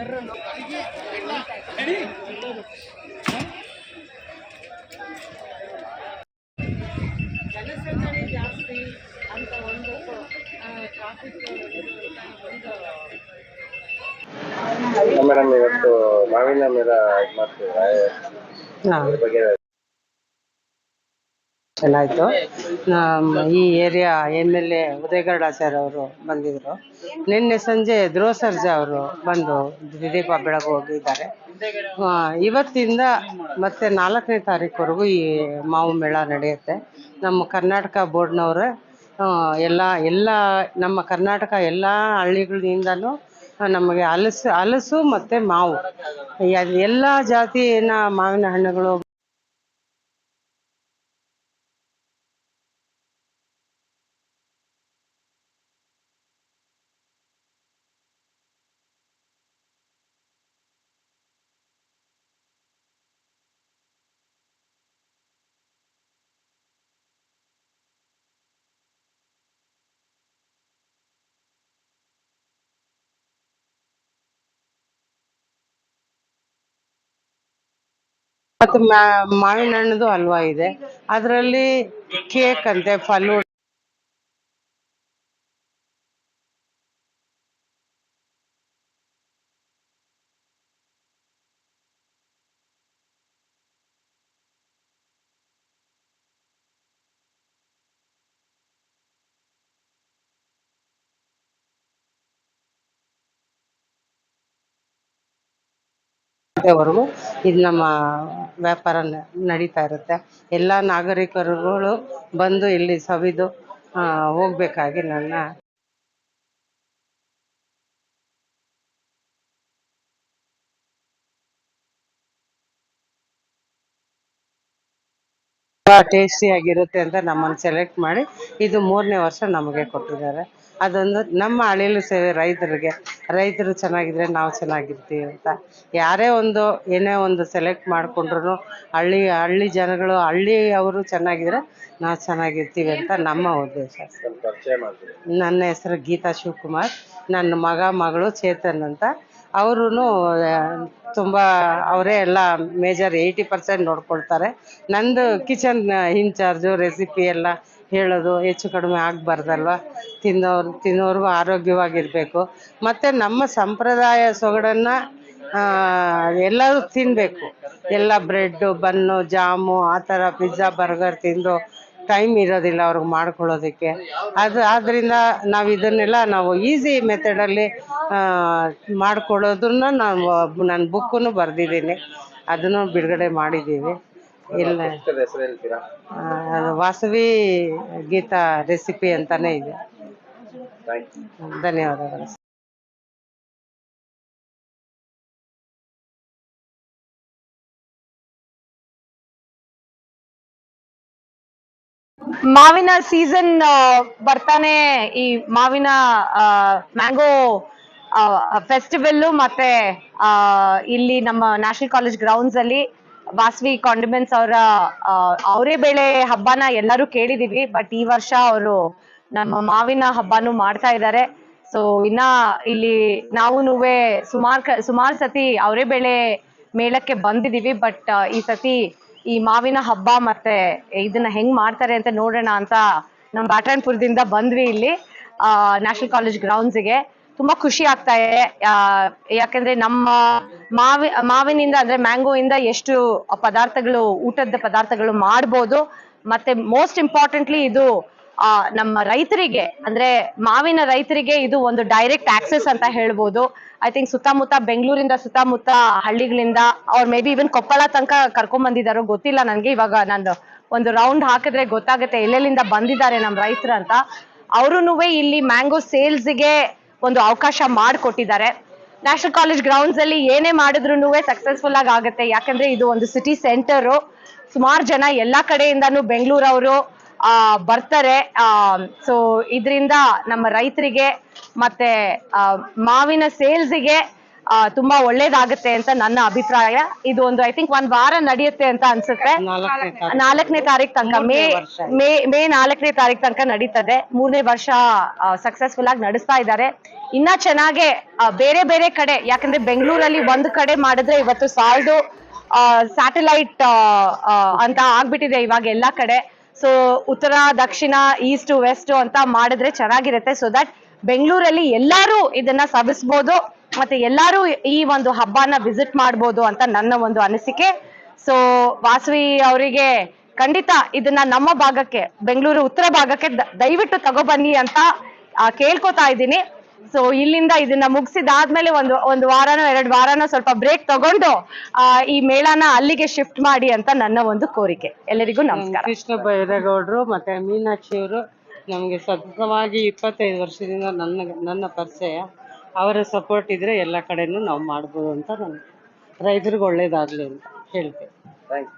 ఎర్ర ಜನಸಂದಣಿ ಜಾಸ್ತಿ ಅಂತ ಒಂದು ಟ್ರಾಫಿಕ್ ಮೇಡಮ್ ಇವತ್ತು ಮಾವಿನ ಮೇರ ಇದು ಮಾಡ್ತೀರಾ? ಬಗ್ಗೆ ಚೆನ್ನಾಯಿತು. ಈ area M L A Uday Gowda sir ಅವರು ಬಂದಿದ್ರು. ನಿನ್ನೆ ಸಂಜೆ ಧ್ರುವ ಸರ್ಜಾ ಅವರು ಬಂದು ದೀಪ ಬೆಳಗ್ಗೆ ಹೋಗಿದ್ದಾರೆ. ಇವತ್ತಿಂದ ಮತ್ತೆ ನಾಲ್ಕನೇ ತಾರೀಕುವರೆಗೂ ಈ ಮಾವು ಮೇಳ ನಡೆಯುತ್ತೆ. ನಮ್ಮ ಕರ್ನಾಟಕ ಬೋರ್ಡ್ನವರು ಎಲ್ಲ ಎಲ್ಲ, ನಮ್ಮ ಕರ್ನಾಟಕ ಎಲ್ಲ ಹಳ್ಳಿಗಳಿಂದನೂ ನಮಗೆ ಹಲಸು ಹಲಸು ಮತ್ತು ಮಾವು. ಎಲ್ಲ ಜಾತಿಯ ಮಾವಿನ ಹಣ್ಣುಗಳು ಮತ್ತು ಮಾವಿನ ಹಣ್ಣುದು ಹಲ್ವಾ ಇದೆ. ಅದರಲ್ಲಿ ಕೇಕ್ ಅಂತೆ ಫಲೂಡ. ವರೆಗೂ ಇದು ನಮ್ಮ ವ್ಯಾಪಾರ ನಡೀತಾ ಇರುತ್ತೆ. ಎಲ್ಲ ನಾಗರಿಕರುಗಳು ಬಂದು ಇಲ್ಲಿ ಸವಿದು ಹೋಗ್ಬೇಕಾಗಿ ನನ್ನ ಟೇಸ್ಟಿ ಆಗಿರುತ್ತೆ ಅಂತ ನಮ್ಮನ್ನು ಸೆಲೆಕ್ಟ್ ಮಾಡಿ ಇದು ಮೂರನೇ ವರ್ಷ ನಮಗೆ ಕೊಟ್ಟಿದ್ದಾರೆ. ಅದೊಂದು ನಮ್ಮ ಅಳಿಲು ಸೇವೆ ರೈತರಿಗೆ. ರೈತರು ಚೆನ್ನಾಗಿದ್ರೆ ನಾವು ಚೆನ್ನಾಗಿರ್ತೀವಿ ಅಂತ. ಯಾರೇ ಒಂದು ಏನೇ ಒಂದು ಸೆಲೆಕ್ಟ್ ಮಾಡಿಕೊಂಡ್ರು ಹಳ್ಳಿ ಹಳ್ಳಿ ಜನಗಳು ಹಳ್ಳಿ ಅವರು ಚೆನ್ನಾಗಿದ್ರೆ ನಾವು ಚೆನ್ನಾಗಿರ್ತೀವಿ ಅಂತ ನಮ್ಮ ಉದ್ದೇಶ. ನನ್ನ ಹೆಸರು ಗೀತಾ ಶಿವಕುಮಾರ್. ನನ್ನ ಮಗ ಮಗಳು ಚೇತನ್ ಅಂತ. ಅವರು ತುಂಬ ಅವರೇ ಎಲ್ಲ ಮೇಜರ್ ಏಯ್ಟಿ ಪರ್ಸೆಂಟ್ ನೋಡ್ಕೊಳ್ತಾರೆ. ನಂದು ಕಿಚನ್ ಇನ್ಚಾರ್ಜು, ರೆಸಿಪಿ ಎಲ್ಲ ಹೇಳೋದು ಹೆಚ್ಚು ಕಡಿಮೆ ಆಗಬಾರ್ದಲ್ವ? ತಿನ್ನೋರು, ತಿನ್ನೋರ್ಗು ಆರೋಗ್ಯವಾಗಿರಬೇಕು. ಮತ್ತು ನಮ್ಮ ಸಂಪ್ರದಾಯ ಸೊಗಡನ್ನು ಎಲ್ಲರೂ ತಿನ್ನಬೇಕು ಎಲ್ಲ ಬ್ರೆಡ್ಡು, ಬನ್ನು, ಜಾಮು, ಆ ಥರ ಪಿಜ್ಜಾ, ಬರ್ಗರ್ ತಿಂದು ಟೈಮ್ ಇರೋದಿಲ್ಲ ಅವ್ರಿಗೆ ಮಾಡ್ಕೊಳ್ಳೋದಕ್ಕೆ. ಅದು ಆದ್ದರಿಂದ ನಾವು ಇದನ್ನೆಲ್ಲ ನಾವು ಈಸಿ ಮೆಥಡಲ್ಲಿ ಮಾಡ್ಕೊಳ್ಳೋದನ್ನ ನಾನು ನನ್ನ ಬುಕ್ಕನ್ನು ಬರೆದಿದ್ದೀನಿ. ಅದನ್ನು ಬಿಡುಗಡೆ ಮಾಡಿದ್ದೀವಿ. ಇಲ್ಲ. ವಾಸವಿ ಗೀತಾ ರೆಸಿಪಿ ಅಂತಲೇ ಇದೆ. ಧನ್ಯವಾದಗಳು. ಮಾವಿನ ಸೀಸನ್ ಬರ್ತಾನೆ ಈ ಮಾವಿನ ಮ್ಯಾಂಗೋ ಫೆಸ್ಟಿವಲ್ ಮತ್ತೆ ಇಲ್ಲಿ ನಮ್ಮ ನ್ಯಾಷನಲ್ ಕಾಲೇಜ್ ಗ್ರೌಂಡ್ಸ್ ಅಲ್ಲಿ ವಾಸವಿ ಕಾಂಡಿಮೆಂಟ್ಸ್ ಅವರ ಅವರೇ ಬೇಳೆ ಹಬ್ಬನ ಎಲ್ಲರೂ ಕೇಳಿದೀವಿ. ಬಟ್ ಈ ವರ್ಷ ಅವರು ನಮ್ಮ ಮಾವಿನ ಹಬ್ಬನೂ ಮಾಡ್ತಾ ಇದ್ದಾರೆ. ಸೊ ಇನ್ನ ಇಲ್ಲಿ ನಾವು ಸುಮಾರು ಸುಮಾರು ಸತಿ ಅವರೇ ಬೇಳೆ ಮೇಳಕ್ಕೆ ಬಂದಿದೀವಿ. ಬಟ್ ಈ ಸತಿ ಈ ಮಾವಿನ ಹಬ್ಬ ಮತ್ತೆ ಇದನ್ನ ಹೆಂಗ್ ಮಾಡ್ತಾರೆ ಅಂತ ನೋಡೋಣ ಅಂತ ನಮ್ ಬಾಟ್ರಾಯನ್ಪುರದಿಂದ ಬಂದ್ವಿ ಇಲ್ಲಿ, ಆ ನ್ಯಾಷನಲ್ ಕಾಲೇಜ್ ಗ್ರೌಂಡ್ಸ್ಗೆ ತುಂಬಾ ಖುಷಿ ಆಗ್ತಾ ಇದೆ. ಯಾಕಂದ್ರೆ ನಮ್ಮ ಮಾವಿ, ಮಾವಿನಿಂದ ಅಂದ್ರೆ ಮ್ಯಾಂಗೋ ಇಂದ ಎಷ್ಟು ಪದಾರ್ಥಗಳು, ಊಟದ ಪದಾರ್ಥಗಳು ಮಾಡ್ಬೋದು. ಮತ್ತೆ ಮೋಸ್ಟ್ ಇಂಪಾರ್ಟೆಂಟ್ಲಿ ಇದು ಆ, ನಮ್ಮ ರೈತರಿಗೆ ಅಂದ್ರೆ ಮಾವಿನ ರೈತರಿಗೆ ಇದು ಒಂದು ಡೈರೆಕ್ಟ್ ಆಕ್ಸೆಸ್ ಅಂತ ಹೇಳ್ಬೋದು. ಐ ಥಿಂಕ್ ಸುತ್ತಮುತ್ತ ಬೆಂಗಳೂರಿಂದ ಸುತ್ತಮುತ್ತ ಹಳ್ಳಿಗಳಿಂದ ಅವ್ರು ಮೇ ಬಿ ಇವನ್ ಕೊಪ್ಪಳ ತನಕ ಕರ್ಕೊಂಡ್ ಬಂದಿದ್ದಾರೋ ಗೊತ್ತಿಲ್ಲ ನನ್ಗೆ ಇವಾಗ ನಾನು ಒಂದು ರೌಂಡ್ ಹಾಕಿದ್ರೆ ಗೊತ್ತಾಗುತ್ತೆ ಎಲ್ಲೆಲ್ಲಿಂದ ಬಂದಿದ್ದಾರೆ ನಮ್ಮ ರೈತರು ಅಂತ. ಅವರು ಇಲ್ಲಿ ಮ್ಯಾಂಗೋ ಸೇಲ್ಸ್ಗೆ ಒಂದು ಅವಕಾಶ ಮಾಡಿಕೊಟ್ಟಿದ್ದಾರೆ. ನ್ಯಾಷನಲ್ ಕಾಲೇಜ್ ಗ್ರೌಂಡ್ಸ್ ಅಲ್ಲಿ ಏನೇ ಮಾಡಿದ್ರು ಸಕ್ಸಸ್ಫುಲ್ ಆಗಿ ಆಗುತ್ತೆ. ಯಾಕಂದ್ರೆ ಇದು ಒಂದು ಸಿಟಿ ಸೆಂಟರು ಸುಮಾರು ಜನ ಎಲ್ಲಾ ಕಡೆಯಿಂದಾನು ಬೆಂಗಳೂರವರು ಬರ್ತಾರೆ. ಆ ಸೊ ಇದರಿಂದ ನಮ್ಮ ರೈತರಿಗೆ ಮತ್ತೆ ಆ, ಮಾವಿನ ಸೇಲ್ಸಿಗೆ ಆ, ತುಂಬಾ ಒಳ್ಳೇದಾಗುತ್ತೆ ಅಂತ ನನ್ನ ಅಭಿಪ್ರಾಯ. ಇದು ಒಂದು ಐ ಥಿಂಕ್ ಒಂದ್ ವಾರ ನಡೆಯುತ್ತೆ ಅಂತ ಅನ್ಸುತ್ತೆ. ನಾಲ್ಕನೇ ತಾರೀಕು ತನಕ ಮೇ. ಮೇ ಮೇ ನಾಲ್ಕನೇ ತಾರೀಕು ತನಕ ನಡೀತದೆ. ಮೂರನೇ ವರ್ಷ ಸಕ್ಸಸ್ಫುಲ್ ಆಗಿ ನಡೆಸ್ತಾ ಇದ್ದಾರೆ. ಇನ್ನ ಚೆನ್ನಾಗೆ ಬೇರೆ ಬೇರೆ ಕಡೆ ಯಾಕಂದ್ರೆ ಬೆಂಗಳೂರಲ್ಲಿ ಒಂದು ಕಡೆ ಮಾಡಿದ್ರೆ ಇವತ್ತು ಸಾಲದು ಸ್ಯಾಟಲೈಟ್ ಅಂತ ಆಗ್ಬಿಟ್ಟಿದೆ ಇವಾಗ ಎಲ್ಲಾ ಕಡೆ. ಸೊ ಉತ್ತರ, ದಕ್ಷಿಣ ಈಸ್ಟ್ ವೆಸ್ಟ್ ಅಂತ ಮಾಡಿದ್ರೆ ಚೆನ್ನಾಗಿರುತ್ತೆ. ಸೊ ದಟ್ ಬೆಂಗಳೂರಲ್ಲಿ ಎಲ್ಲರೂ ಇದನ್ನ ಸವಿಸ್ಬೋದು. ಮತ್ತೆ ಎಲ್ಲರೂ ಈ ಒಂದು ಹಬ್ಬನ ವಿಸಿಟ್ ಮಾಡ್ಬೋದು ಅಂತ ನನ್ನ ಒಂದು ಅನಿಸಿಕೆ. ಸೊ ವಾಸವಿ ಅವರಿಗೆ ಖಂಡಿತ ಇದನ್ನ ನಮ್ಮ ಭಾಗಕ್ಕೆ, ಬೆಂಗಳೂರು ಉತ್ತರ ಭಾಗಕ್ಕೆ ದಯವಿಟ್ಟು ತಗೊಬನ್ನಿ ಅಂತ ಕೇಳ್ಕೊತಾ ಇದ್ದೀನಿ. ಸೊ ಇಲ್ಲಿಂದ ಇದನ್ನ ಮುಗಿಸಿದಾದ್ಮೇಲೆ ಒಂದು ಒಂದು ವಾರನೋ ಎರಡು ವಾರನೋ ಸ್ವಲ್ಪ ಬ್ರೇಕ್ ತಗೊಂಡು ಆ, ಈ ಮೇಳನ ಅಲ್ಲಿಗೆ ಶಿಫ್ಟ್ ಮಾಡಿ ಅಂತ ನನ್ನ ಒಂದು ಕೋರಿಕೆ. ಎಲ್ಲರಿಗೂ ನಮಸ್ಕಾರ. ಕೃಷ್ಣ ಬೈರೇಗೌಡರು ಮತ್ತೆ ಮೀನಾಕ್ಷಿ ಅವರು ನಮಗೆ ಸತತವಾಗಿ ಇಪ್ಪತ್ತೈದು ವರ್ಷದಿಂದ ನನ್ನ ನನ್ನ ಪರಿಚಯ. ಅವರ ಸಪೋರ್ಟ್ ಇದ್ರೆ ಎಲ್ಲ ಕಡೆನೂ ನಾವು ಮಾಡ್ಬೋದು ಅಂತ ನಾನು ರೈತರಿಗೆ ಒಳ್ಳೇದಾಗ್ಲಿ ಅಂತ ಹೇಳ್ತೇನೆ. ಥ್ಯಾಂಕ್ಸ್